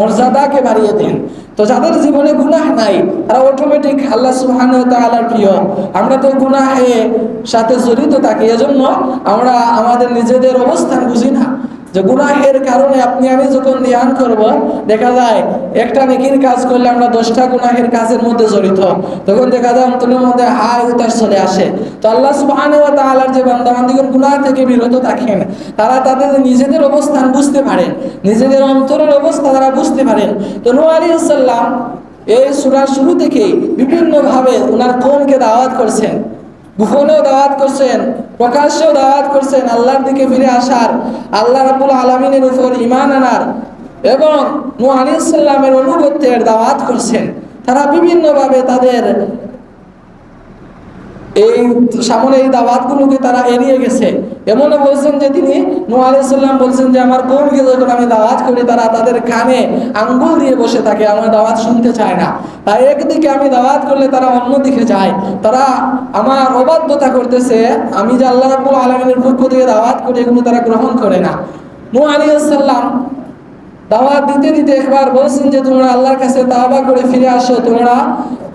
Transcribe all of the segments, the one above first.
মর্যাদাকে বাড়িয়ে দেন তো যাদের জীবনে গুনাহ নাই তারা অটোমেটিক আল্লাহ সুহান তাআলার প্রিয় আমরা তো গুনাহে সাথে জড়িত থাকি এজন্য আমরা আমাদের নিজেদের অবস্থান বুঝি না যে গুনাহের কারণে আপনি, আমি যখন ধ্যান করব, দেখা যায় একটা নেকির কাজ করলে আমরা দশটা গুনাহের কাজের মধ্যে জড়িত। তখন দেখা যায় অন্তরের মধ্যে হায় উতাস চলে আসে। তো আল্লাহ সুবহানাহু ওয়া তাআলার যে বান্দা বান্দিগণ গুনাহ থেকে বিরত থাকেন, তারা তাদের নিজেদের অবস্থান বুঝতে পারেন। নিজেদের অন্তরের অবস্থা তারা বুঝতে পারেন। তো আলাইহিস সালাম এই সূরার শুরু থেকেই বিভিন্নভাবে ওনার কওমকে দাওয়াত করছেন। গোপনেও দাওয়াত করছেন, প্রকাশ্যেও দাওয়াত করছেন আল্লাহর দিকে ফিরে আসার, আল্লাহ রাবুল আলমিনের উপর ইমান আনার এবং নূহ আলী সাল্লামের অনুগত্যের দাওয়াত করছেন। তারা বিভিন্নভাবে তাদের এই সামনে এই দাওয়াতগুলোকে তারা এড়িয়ে গেছে। এমনও বলছেন যে তিনি সালাম বলছেন যে, আমার কৌমকে যখন আমি দাওয়াত করি, তারা তাদের কানে আঙ্গুল দিয়ে বসে থাকে, আমার দাওয়াত শুনতে চায় না। তাই একদিকে আমি দাওয়াত করলে তারা অন্যদিকে যায়। তারা আমার অবাধ্যতা করতেছে, আমি যে আল্লাহ রাব্বুল আলামিনের পক্ষ থেকে দাওয়াত করি, এগুলো তারা গ্রহণ করে না। নূহ আলাইহিস সালাম দাওয়াত দিতে দিতে একবার বলছেন যে, তোমরা আল্লাহর কাছে তাওবা করে ফিরে আসো, তোমরা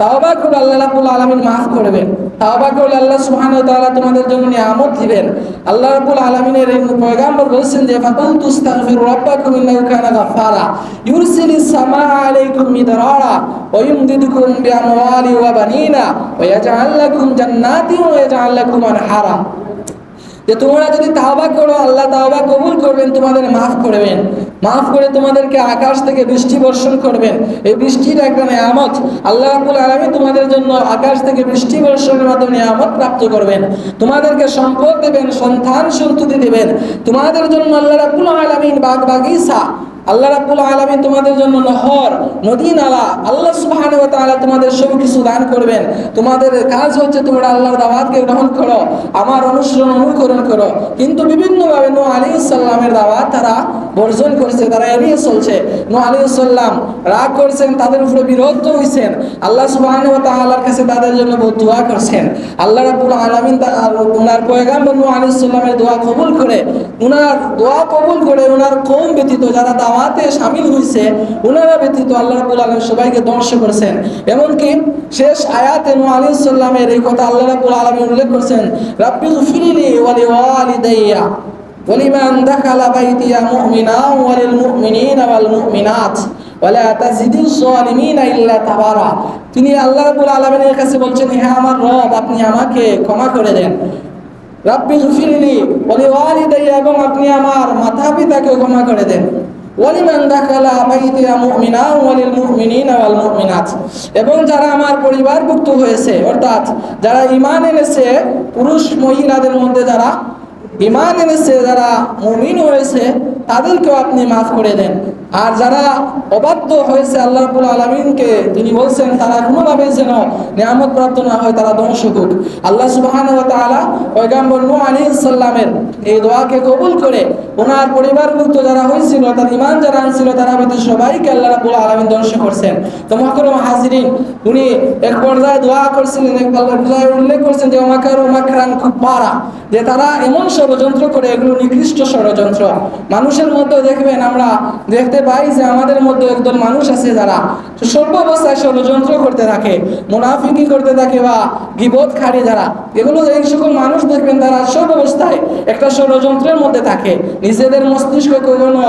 তাওবা করে আল্লাহ আলামিন মাফ করবেন। তাওবা করে আল্লাহ ওয়া তাআলা তোমাদের জন্য নিয়ামত দিবেন। আল্লাহ রাব্বুল আলামিনের পয়গাম্বর বলছেন যে ফাকুল তুস্তাগফিরু রাব্বাকুম ইন্নাহু কানা গাফফারা। ইউরসিলিস সামা আলাইকুম মিদরারা ওয়া ইউমদিদুকুম বিআমওয়ালি ওয়া বানিনা ওয়া ইয়াজআল লাকুম জান্নাতি ওয়া ইয়াজআল লাকুম আনহারা। যে তোমরা যদি তাহবা করো, আল্লাহ তাহবা কবুল করবেন, তোমাদের মাফ করবেন। মাফ করে তোমাদেরকে আকাশ থেকে বৃষ্টি বর্ষণ করবেন। এই বৃষ্টির একটা নিয়ামত আল্লাহ রাব্বুল আলমী তোমাদের জন্য আকাশ থেকে বৃষ্টি বর্ষণের মাধ্যমে নিয়ামত প্রাপ্ত করবেন। তোমাদেরকে সম্পদ দেবেন, সন্তান সন্ততি দেবেন। তোমাদের জন্য আল্লাহ রাব্বুল আলামিন বাগ বাগিচা আল্লাহ রাব্বুল আলামিন তোমাদের জন্য নহর, নদী নালা, আল্লাহ সুবহানাহু ওয়া তোমাদের সব কিছু দান করবেন। তোমাদের কাজ হচ্ছে তোমরা আল্লাহর দাওয়াতকে গ্রহণ করো, আমার অনুসরণ অনুকরণ করো। কিন্তু বিভিন্নভাবে নূহ আলাইহিস সালামের দাওয়াত তারা বর্জন করছে, তারা এড়িয়ে চলছে। নূহ আলাইহিস সালাম রাগ করছেন, তাদের উপরে বিরক্ত হইছেন। আল্লাহ সুবহানাহু ওয়া কাছে তাদের জন্য দোয়া করছেন। আল্লাহ রাব্বুল আলামিন ওনার পয়গাম্বর নূহ আলাইহিস সালামের দোয়া কবুল করে ওনার দোয়া কবুল করে ওনার কম ব্যতীত যারা দাওয়াতে শামিল হয়েছে ওনারা ব্যতীত আল্লাহ রাব্বুল আলামিন সবাইকে ধ্বংস করেছেন এমনকি শেষ আয়াতে নূহ আলাইহিস সালামের এই কথা আল্লাহ রাব্বুল আলামিন উল্লেখ করেছেন রাব্বি গফিরলি ওয়া লিওয়ালিদাইয়া ولمن دخل بيتي مؤمنا وللمؤمنين والمؤمنات ولا تزيد الظالمين الا تبارا তিনি আল্লাহ রাব্বুল আলামিনের কাছে বলছেন হে আমার রব আপনি আমাকে ক্ষমা করে দেন রাব্বি গফিরলি ওয়ালিওয়ালিদাইয়া এবং আপনি আমার মাতা পিতাকে ক্ষমা করে দেন ওয়ালিমান দাখালা বাইতিয়া মুমিনা, ওয়ালিল মুমিনিনা ওয়াল মুমিনাত। এবং যারা আমার পরিবারভুক্ত হয়েছে, অর্থাৎ যারা ঈমান এনেছে, পুরুষ মহিলাদের মধ্যে যারা ঈমান এনেছে, যারা মুমিন হয়েছে, তাদেরকেও আপনি মাফ করে দেন। আর যারা অবাধ্য হয়েছে আল্লাহ আলামিনকে, তিনি বলছেন, তারা কোনোভাবে যেন নিয়ামত প্রাপ্ত না হয়, তারা ধ্বংস হোক আল্লাহ তাআলা পয়গাম্বর নূহ আলাইহিস সালামের এই দোয়াকে কবুল করে ওনার পরিবারভুক্ত যারা হয়েছিল, তার ইমান যারা আনছিল, তারা ভিতরে সবাইকে আল্লাহ রাব্বুল আলামিন ধ্বংস করছেন। তো মহতরম হাজিরিন, উনি এক পর্যায়ে দোয়া করছিলেন, এক পর্যায়ে উল্লেখ করছেন যে, ওমাকার ওমাকরান খুব পারা যে তারা এমন ষড়যন্ত্র করে, এগুলো নিকৃষ্ট ষড়যন্ত্র। মানুষের মধ্যে দেখবেন, আমরা দেখতে পাই যে আমাদের মধ্যে একদল মানুষ আছে যারা স্বল্প অবস্থায় ষড়যন্ত্র করতে থাকে, মুনাফিকি করতে থাকে বা গিবত খাড়ি যারা, এগুলো এই সকল মানুষ দেখবেন তারা সব অবস্থায় একটা ষড়যন্ত্রের মধ্যে থাকে। নিজেদের মস্তিষ্ক কখনো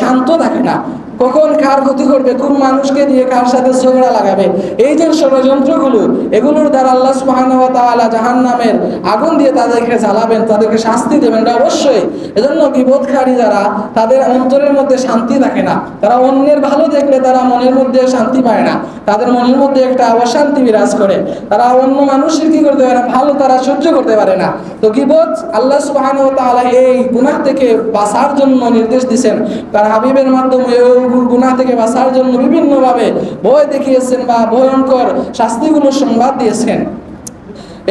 শান্ত থাকে না। কখন কার ক্ষতি করবে, কোন মানুষকে দিয়ে কার সাথে ঝগড়া লাগাবে? এই যে ষড়যন্ত্রগুলো, এগুলোর দ্বারা আল্লাহ সুবহানাহু ওয়া তাআলা জাহান্নামের আগুন দিয়ে তাদেরকে জ্বালাবেন, তাদেরকে শাস্তি দেবেন। এটা অবশ্যই। এজন্য বিপদকারী যারা, তাদের অন্তরের মধ্যে শান্তি থাকে না। তারা অন্যের ভালো দেখলে তারা মনের মধ্যে শান্তি পায় না। তাদের মনের মধ্যে একটা অশান্তি বিরাজ করে। তারা অন্য মানুষের কি করতে পারে না? ভালো তারা সহ্য করতে পারে না। তো গিবত আল্লাহ তাআলা এই গুনাহ থেকে বাঁচার জন্য নির্দেশ দিয়েছেন তার হাবিবের মাধ্যমে এই গুনাহ থেকে বাঁচার জন্য বিভিন্নভাবে ভয় দেখিয়েছেন বা ভয়ঙ্কর শাস্তিগুলোর সংবাদ দিয়েছেন।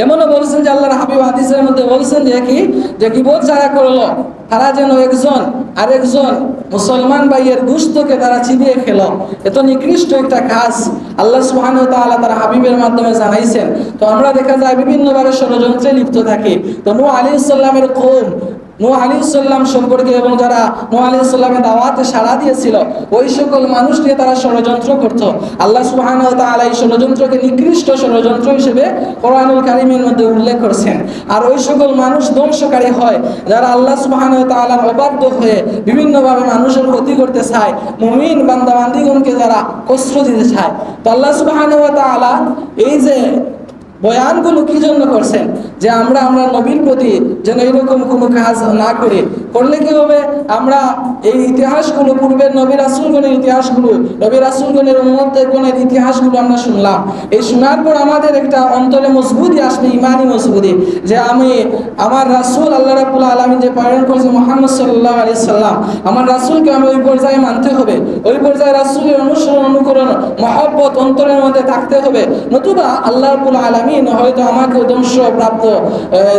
এমনও বলছেন যে আল্লাহর হাবিব হাদিসের মধ্যে বলছেন যে কি, যে গিবত যারা করল, তারা যেন একজন আরেকজন মুসলমান ভাইয়ের দুস্থকে তারা চিবিয়ে খেল। এত নিকৃষ্ট একটা কাজ। আল্লাহ সুবহানাহু ওয়া তাআলা তার হাবিবের মাধ্যমে জানাইছেন। তো আমরা দেখা যায় বিভিন্নভাবে ষড়যন্ত্রে লিপ্ত থাকি। তো নূহ আলাইহিস সালামের কওম নূহ আলী সম্পর্কে এবং যারা নূহ আলী দাওয়াতে সাড়া দিয়েছিল, ওই সকল মানুষ নিয়ে তারা ষড়যন্ত্র করত। আল্লাহ সুবহান ও তাআলা এই ষড়যন্ত্রকে নিকৃষ্ট ষড়যন্ত্র হিসেবে কোরআনুল কারিমের মধ্যে উল্লেখ করছেন। আর ওই সকল মানুষ ধ্বংসকারী হয়, যারা আল্লাহ সুবহান ও তাআলার অবাধ্য হয়ে বিভিন্নভাবে মানুষের ক্ষতি করতে চায়, মুমিন বান্দা বান্দিগণকে যারা কষ্ট দিতে চায়। তো আল্লাহ সুবহান ও তাআলা এই যে বয়ানগুলো কি জন্য করছেন? যে আমরা আমরা নবীর প্রতি যেন এরকম কোনো কাজ না করি। করলে কি হবে? আমরা এই ইতিহাসগুলো, পূর্বের নবী রাসুলগণের ইতিহাসগুলো, নবী রাসুলগণের উন্মতগণের ইতিহাসগুলো আমরা শুনলাম। এই শোনার পর আমাদের একটা অন্তরে মজবুতি আসবে, ইমানি মজবুতি, যে আমি, আমার রাসুল আল্লাহ রাবুল আলমী যে পালন করেছে মোহাম্মদ সাল্লাহ আলি সাল্লাম, আমার রাসুলকে আমি ওই পর্যায়ে মানতে হবে। ওই পর্যায়ে রাসুলের অনুসরণ, অনুকরণ, মহব্বত অন্তরের মধ্যে থাকতে হবে। নতুবা আল্লাহ রাবুল আলমিন হয়তো আমাকে ধ্বংস, প্রাপ্ত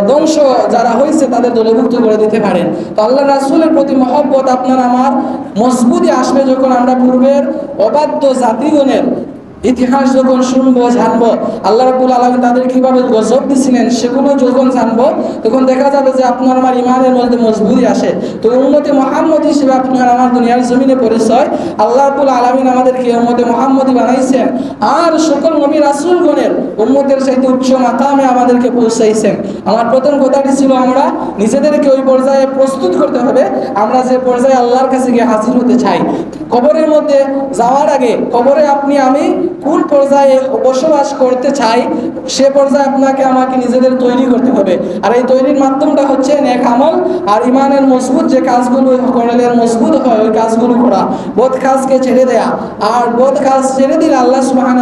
ধ্বংস যারা হয়েছে তাদের দলভুক্ত করে দিতে পারেন তো আল্লাহ রাসুলের প্রতি মহব্বত আপনার আমার মজবুতি আসবে যখন আমরা পূর্বের অবাধ্য জাতিগণের ইতিহাস যখন শুনব, জানব, আল্লাহ রাবুল আলমী তাদের কীভাবে গজব দিছিলেন সেগুলো যখন জানব, তখন দেখা যাবে যে আপনার আমার ইমানের মধ্যে মজবুরি আসে। তো উন্নতি মোহাম্মদ হিসেবে আপনার আমার দুনিয়ার জমিনে পরিচয়, আল্লাহ রাবুল আলমিন আমাদেরকে উন্মতে মোহাম্মদী বানাইছেন। আর সকল নবী রাসুলগণের উন্মতের সাথে উচ্চ মাকামে আমাদেরকে পৌঁছাইছেন। আমার প্রথম কথাটি ছিল, আমরা নিজেদেরকে ওই পর্যায়ে প্রস্তুত করতে হবে। আমরা যে পর্যায়ে আল্লাহর কাছে গিয়ে হাজির হতে চাই। কবরের মধ্যে যাওয়ার আগে কবরে আপনি, আমি কোন পর্যায়ে বসবাস করতে চাই, সে পর্যায়ে আপনাকে আমাকে নিজেদের তৈরি করতে হবে। আর এই তৈরির মাধ্যমটা হচ্ছে নেক আমল আর ইমানের মজবুত যে কাজগুলো করলেন মজবুত হয়, ওই কাজগুলো করা। বোধ কাজকে ছেড়ে দেয়া। আর বোধ কাজ ছেড়ে দিলে আল্লাহ সুহান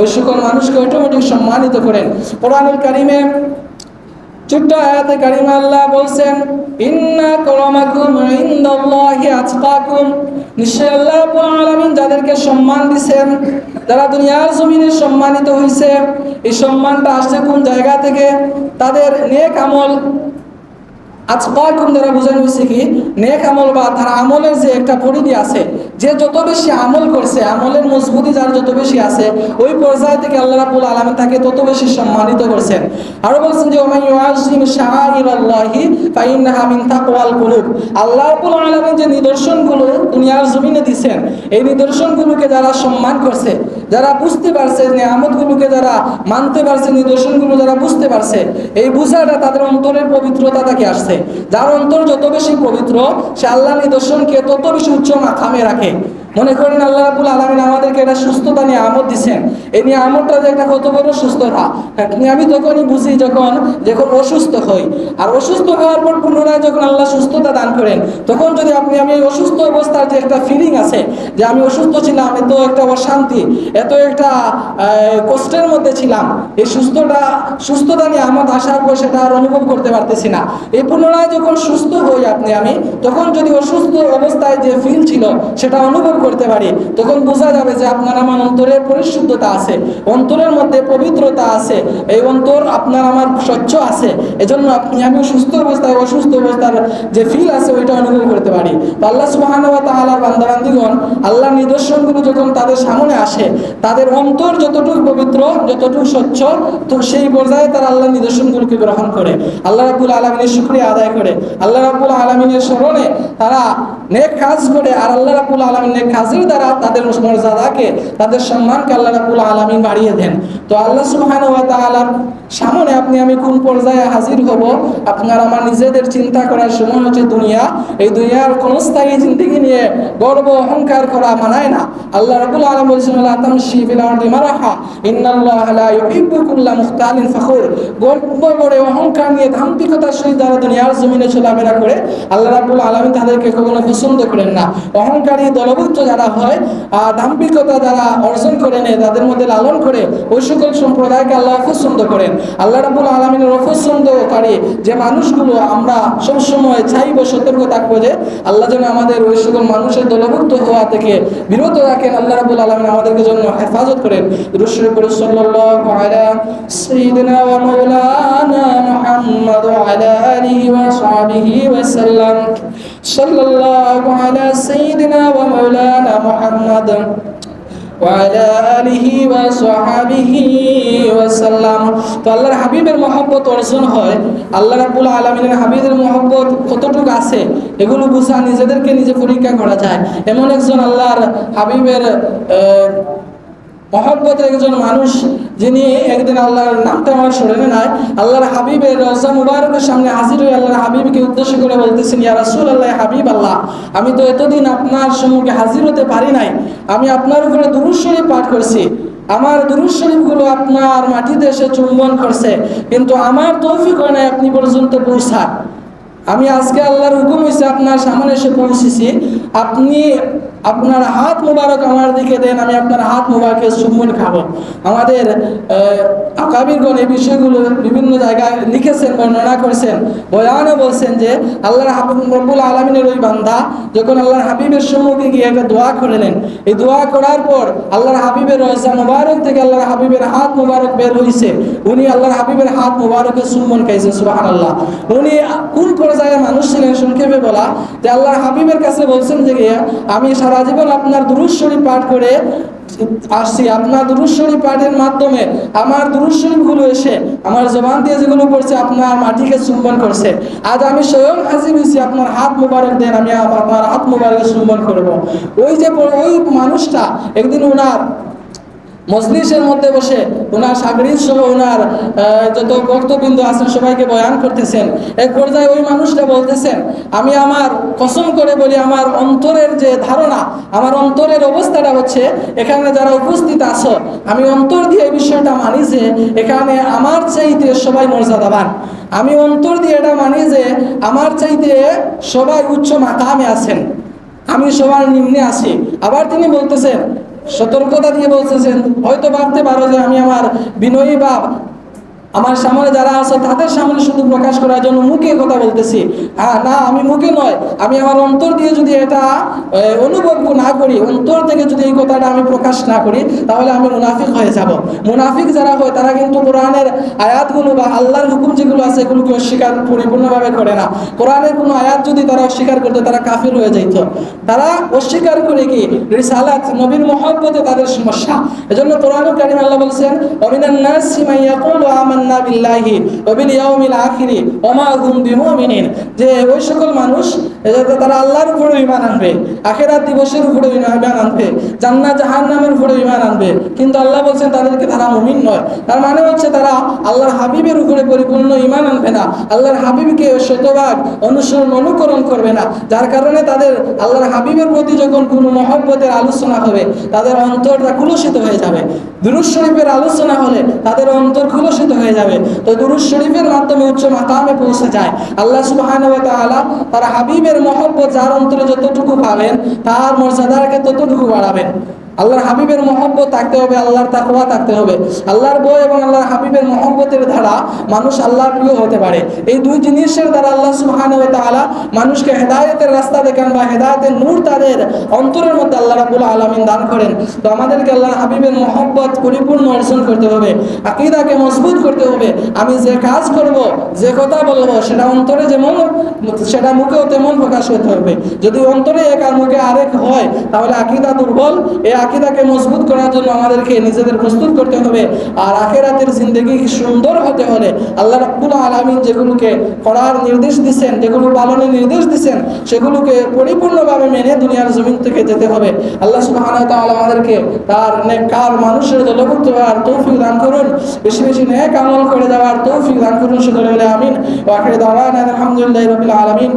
ওই সকল মানুষকে অটোমেটিক সম্মানিত করেন। কোরআনুল কারিমে ছোট্ট আয়াতে কারিমা আল্লাহ বলছেন, ইন্না করমাকুম ইন্দাল্লাহি আতকাকুম। নিশ্চয় আল্লাহ রাব্বুল আলামিন যাদেরকে সম্মান দিবেন যারা দুনিয়ার জমিনে সম্মানিত হইছে, এই সম্মানটা আসছে কোন জায়গা থেকে? তাদের নেক আমল আজকাকুম দ্বারা বোঝানো হয়েছে কি? নেক আমল বা তার আমলের যে একটা পরিধি আছে, যে যত বেশি আমল করছে, আমলের মজবুতি যার যত বেশি আছে, ওই পর্যায় থেকে আল্লাহ রাবুল আলমী তাকে তত বেশি সম্মানিত করছেন। আরও বলছেন যে আল্লাহ রাবুল আলমী যে নিদর্শনগুলো দুনিয়ার জমিনে দিছেন, এই নিদর্শনগুলোকে যারা সম্মান করছে যারা বুঝতে পারছে নিয়ামতগুলোকে যারা মানতে পারছে নিদর্শনগুলো যারা বুঝতে পারছে, এই বুঝাটা তাদের অন্তরের পবিত্রতা থেকে আসছে। যার অন্তর যত বেশি পবিত্র, সে আল্লাহ নিদর্শনকে তত বেশি উচ্চ মাথামে রাখে। মনে করেন আল্লাহ রাবুল আলমিন আমাদেরকে একটা সুস্থতা নিয়ে আমদ দিচ্ছেন এই নিয়ে আমদটা যে একটা কত বড় সুস্থতা। আমি তখনই বুঝি যখন যখন অসুস্থ হই। আর অসুস্থ হওয়ার পর পুনরায় যখন আল্লাহ সুস্থতা দান করেন, তখন যদি আপনি, আমি অসুস্থ অবস্থার যে একটা ফিলিং আছে, যে আমি অসুস্থ ছিলাম, এত একটা অশান্তি, এত একটা কষ্টের মধ্যে ছিলাম, এই সুস্থটা সুস্থতা নিয়ে আমার আসার পর সেটা আর অনুভব করতে পারতেছি না। এই পুনরায় যখন সুস্থ হই আপনি, আমি, তখন যদি অসুস্থ অবস্থায় যে ফিল ছিল, সেটা অনুভব করতে পারি তখন বোঝা যাবে যে আপনার আমার অন্তরের পরিশুদ্ধতা আছে, অন্তরের মধ্যে পবিত্রতা আছে, এই অন্তর আপনার আমার স্বচ্ছ আছে, এজন্য আপনি আমি সুস্থ অবস্থায়, অসুস্থ অবস্থার যে ফিল আছে, ওইটা অনুভব করতে পারি। তো আল্লাহ সুবহানাহু ওয়া তাআলার বান্দাবান্দিগণ, আল্লাহর নিদর্শনগুলো যখন তাদের সামনে আসে, তাদের অন্তর যতটুকু পবিত্র, যতটুকু স্বচ্ছ, তো সেই পর্যায়ে তারা আল্লাহর নিদর্শনগুলোকে গ্রহণ করে। আল্লাহ রাব্বুল আলামিনের শুকরিয়া আদায় করে। আল্লাহ রাব্বুল আলামিনের স্মরণে তারা নেক কাজ করে, আর আল্লাহ রাব্বুল আলামিনের কাজের দ্বারা তাদের মর্যাদাকে, তাদের সম্মানকে আল্লাহ রাব্বুল আলামিন বাড়িয়ে দেন। তো আল্লাহ তাআলার সামনে আপনি আমি কোন পর্যায়ে হাজির হব, আপনার আমার নিজেদের চিন্তা করার সময় হচ্ছে দুনিয়া। এই দুনিয়ার ক্ষণস্থায়ী জিন্দিগি নিয়ে গর্ব অহংকার করা মানায় না। আল্লাহ রাব্বুল আলামিন বলেছেন করে অহংকার নিয়ে ধাম্পিকতার সহিত যারা দুনিয়ার জমিনে চলাফেরা করে আল্লাহ রাব্বুল আলামিন তাদেরকে কখনো পছন্দ করেন না। অহংকারী দলভুক্ত যারা হয় আর দাম্পিকতা যারা অর্জন করে নেয় তাদের মধ্যে লালন করে ওই সকল সম্প্রদায়কে আল্লাহ অপছন্দ করেন। আল্লাহ রাবুল আলমিনের অপছন্দকারী যে মানুষগুলো আমরা সবসময় চাইব সতর্ক থাকব যে আল্লাহ যেন আমাদের ওই সকল মানুষের দলভুক্ত হওয়া থেকে বিরত রাখেন। আল্লাহ রাবুল আলমিন আমাদেরকে জন্য হেফাজত করেন। সাল্লাল্লাহু আলা সাইয়্যিদিনা ওয়া মাওলানা মুহাম্মদ ওয়া আলা আলিহি ওয়া সাহবিহি ওয়া وعلى آله وصحبه وسلم তো আল্লাহর হাবিবের মহব্বত অর্জন হয় আল্লাহ রাব্বুল আলামিনের হাবিবের মহব্বত কতটুকু আছে এগুলো বুঝা নিজেদেরকে নিজে পরীক্ষা করা যায় এমন একজন আল্লাহর হাবিবের আহ, মহব্বতের একজন মানুষ যিনি একদিন আল্লাহর নামটা আমার স্মরণে নাই, আল্লাহর হাবিবের রজা মুবারকের সামনে হাজির হয়ে আল্লাহর হাবিবকে উদ্দেশ্য করে বলতেছেন, ইয়া রাসূল আল্লাহ হাবিব আল্লাহ আমি তো এতদিন আপনার সম্মুখে হাজির হতে পারি নাই, আমি আপনার উপরে দুরূদ শরীফ পাঠ করছি। আমার দুরূদ শরীফগুলো আপনার মাটিতে এসে চুম্বন করছে, কিন্তু আমার তৌফিক হয় নাই আপনি পর্যন্ত পৌঁছান। আমি আজকে আল্লাহর হুকুম হয়েছে আপনার সামনে এসে পৌঁছেছি। আপনি আপনার হাত মুবারক আমার দিকে দেন, আমি আপনার হাত মুবারকের চুম্বন খাব। আমাদের আকাবিরগণ এই বিষয়গুলো বিভিন্ন জায়গায় লিখেছেন, বর্ণনা করেছেন। বয়ানও বলছেন যে, আল্লাহর রব্বুল আলমিনের ওই বান্দা যখন আল্লাহর হাবিবের সম্মুখে গিয়ে একটা দোয়া করে নেন, এই দোয়া করার পর আল্লাহর হাবিবের রজা মুবারক থেকে আল্লাহর হাবিবের হাত মুবারক বের হয়েছে উনি আল্লাহর হাবিবের হাত মুবারকের চুম্বন খাইছে সুবাহ আল্লাহ উনি কোন পর্যায়ে মানুষ ছিলেন, সংক্ষেপে বলা, যে আল্লাহর হাবিবের কাছে বলছেন যে আমি সারা জীবন আপনার দুরুশ্বরী পাঠ করে আসছি। আপনার দুরুশ্বরী পাঠের মাধ্যমে আমার দুরুজ শরীফগুলো এসে, আমার জবান দিয়ে যেগুলো পড়ছে, আপনার মাটিকে চুম্বন করছে। আজ আমি স্বয়ং হাজির হয়েছি, আপনার হাত মুবারক দেন, আমি আপনার হাত মুবারকে চুম্বন করব। ওই যে ওই মানুষটা, একদিন ওনার মজলিসের মধ্যে বসে ওনার সাগরিদ সহ ওনার যত ভক্তবৃন্দ আছেন সবাইকে বয়ান করতেছেন। এক পর্যায়ে ওই মানুষটা বলতেছেন, আমি আমার কসম করে বলি, আমার অন্তরের যে ধারণা, আমার অন্তরের অবস্থাটা হচ্ছে, এখানে যারা উপস্থিত আছো, আমি অন্তর দিয়ে এই বিষয়টা মানি যে, এখানে আমার চাইতে সবাই মর্যাদাবান। আমি অন্তর দিয়ে এটা মানি যে, আমার চাইতে সবাই উচ্চ মাকামে আছেন। আমি সবার নিম্নে আছি। আবার তিনি বলতেছেন সতর্কতা দিয়ে বলতেছেন হয়তো ভাবতে পারো যে আমি আমার বিনয়ী ভাব আমার সামনে যারা আছে, তাদের সামনে শুধু প্রকাশ করার জন্য মুখে কথা বলতেছি। হ্যাঁ না, আমি মুখে নয়। আমি আমার অন্তর দিয়ে যদি এটা অনুভব না করি, অন্তর থেকে যদি এই কথাটা আমি প্রকাশ না করি, তাহলে আমি মুনাফিক হয়ে যাব। মুনাফিক যারা হয়, তারা কিন্তু কোরআনের আয়াতগুলো বা আল্লাহর হুকুম যেগুলো আছে, এগুলোকে অস্বীকার পরিপূর্ণভাবে করে না। কোরআনের কোনো আয়াত যদি তারা অস্বীকার করতো, তারা কাফির হয়ে যাইত। তারা অস্বীকার করে কি? রিসালাত, নবীর মহব্বতে তাদের সমস্যা। এজন্য কোরআনুল কারীম আল্লাহ বলছেন অমিনান নাসি মান ইয়াকুলু আমান্না বিল্লাহি ওয়া বিল ইয়াউমিল আখিরি ওয়া মা হুম বিমুমিনিন। যে ওই সকল মানুষ তারা আল্লাহর উপরে ঈমান আনবে, আখিরাত দিবসের উপরে ঈমান আনবে, জান্নাত জাহান্নামের উপরে ঈমান আনবে। কিন্তু আল্লাহ বলছেন, তাদেরকে তারা মুমিন নয়। তার মানে হচ্ছে তারা আল্লাহর হাবিবের উপরে পরিপূর্ণ ঈমান আনবে না। আল্লাহর হাবিবকে শতভাগ অনুসরণ, অনুকরণ করবে না। যার কারণে তাদের আল্লাহর হাবিবের প্রতি যখন কোনো মহব্বতের আলোচনা হবে, তাদের অন্তরটা কুলসিত হয়ে যাবে। দুরুজ শরীফের আলোচনা হলে তাদের অন্তর খুলসিত হয়ে যাবে। তো দুরুজ শরীফের মাধ্যমে উচ্চ মাকামে পৌঁছে যায়। আল্লাহ সুবহানাহু ওয়া তাআলা তার হাবিবের মহব্বত যার অন্তরে যতটুকু পাবেন, তার মর্যাদাকে ততটুকু বাড়াবেন। আল্লাহর হাবিবের মহব্বত থাকতে হবে, আল্লাহর তাকওয়া থাকতে হবে। আল্লাহর বই এবং আল্লাহর হাবিবের মহব্বতের দ্বারা মানুষ আল্লাহর প্রিয় হতে পারে। এই দুই জিনিসের দ্বারা আল্লাহ সুবহানাহু ওয়া তাআলা মানুষকে হেদায়তের রাস্তা দেখান বা হেদায়তের নূর তাদের অন্তরের মধ্যে আল্লাহ রাব্বুল আলামিন দান করেন। তো আমাদেরকে আল্লাহর হাবিবের মহব্বত পরিপূর্ণ অর্জন করতে হবে, আকীদাকে মজবুত করতে হবে। আমি যে কাজ করব, যে কথা বলব, সেটা অন্তরে যেমন, সেটা মুখেও তেমন প্রকাশ হতে হবে। যদি অন্তরে এক আর মুখে আরেক হয়, তাহলে আকীদা দুর্বল এই আকীদাকে মজবুত করার জন্য আমাদেরকে নিজেদের প্রস্তুত করতে হবে। আর আখেরাতের জিন্দগি সুন্দর হতে হলে আল্লাহ রাব্বুল আলামিন যেগুলোকে করার নির্দেশ দিচ্ছেন যেগুলো পালনের নির্দেশ দিচ্ছেন সেগুলোকে পরিপূর্ণভাবে মেনে দুনিয়ার জমিন থেকে যেতে হবে। আল্লাহ তাআলা আমাদেরকে তার নেককার মানুষের দলভুক্ত হওয়ার তৌফিক দান করুন। বেশি বেশি নেক আমল করে দেওয়ার তৌফিক দান করুন। সকলে আমিন। ওয়া আখির দাওয়ানা আলহামদুলিল্লাহি রাব্বিল আলামিন।